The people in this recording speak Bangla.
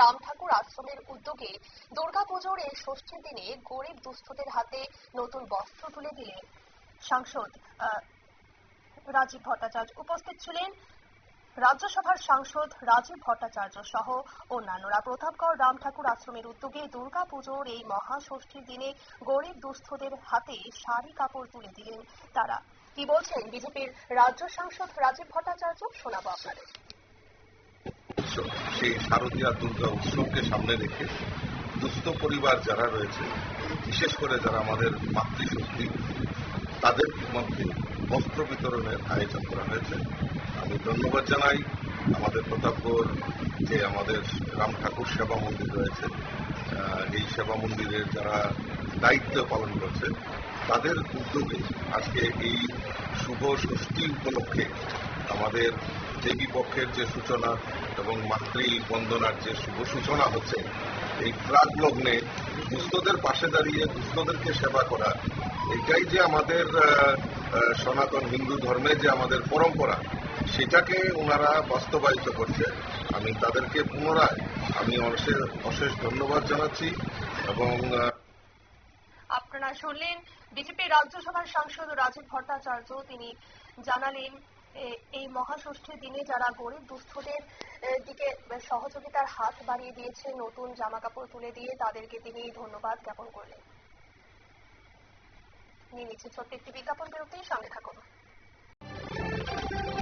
রাম ঠাকুর আশ্রমের উদ্যোগে দুর্গাপুজোর এই ষষ্ঠীর দিনে গরিব দুস্থদের হাতে নতুন বস্ত্র তুলে দিলেন সাংসদ রাজীব ভট্টাচার্য। উপস্থিত ছিলেন রাজ্যসভার সাংসদ রাজীব ভট্টাচার্য সহ অন্যান্যরা। প্রতাপগড় রাম ঠাকুর আশ্রমের উদ্যোগে দুর্গা পুজোর এই মহাষষ্ঠীর দিনে গরিব দুস্থদের হাতে শাড়ি কাপড় তুলে দিলেন তারা। কি বলছেন বিজেপির রাজ্য সাংসদ রাজীব ভট্টাচার্য? শোনাবো আপনাদের। সেই শারদীয়া দুর্গা উৎসবকে সামনে রেখে দুস্থ পরিবার যারা রয়েছে, বিশেষ করে যারা আমাদের মাতৃশক্তি, তাদের মধ্যে বস্ত্র বিতরণের আয়োজন করা হয়েছে। আমি ধন্যবাদ জানাই আমাদের প্রতাপগড় যে আমাদের রাম ঠাকুর সেবা মন্দির রয়েছে। এই সেবা মন্দিরের যারা দায়িত্ব পালন করছে, তাদের উদ্যোগে আজকে এই শুভ ষষ্ঠী উপলক্ষে আমাদের দেবী পক্ষের যে সূচনা এবং মাতৃ বন্দনার যে শুভ সূচনা হচ্ছে। এই প্রাক লগ্নে দুস্থদের পাশে দাঁড়িয়ে দুস্থদেরকে সেবা করা, এটাই যে আমাদের সনাতন হিন্দু ধর্মে যে আমাদের পরম্পরা, সেটাকে ওনারা বাস্তবায়িত করছে। আমি তাদেরকে পুনরায়, আমি অশেষ অশেষ ধন্যবাদ জানাচ্ছি এবং আপনারা শুনলেন বিজেপির রাজ্যসভার সাংসদ রাজীব ভট্টাচার্য। তিনি জানালেন এই মহাষষ্ঠীর দিনে যারা গরিব দুস্থদের এ, দিকে সহযোগিতার হাত বাড়িয়ে দিয়েছে নতুন জামা কাপড় তুলে দিয়ে তাদেরকে তিনি ধন্যবাদ জ্ঞাপন করলেন। নিয়ে নিচ্ছে ছোট্ট একটি বিজ্ঞাপন বিরতির সঙ্গে থাকুন।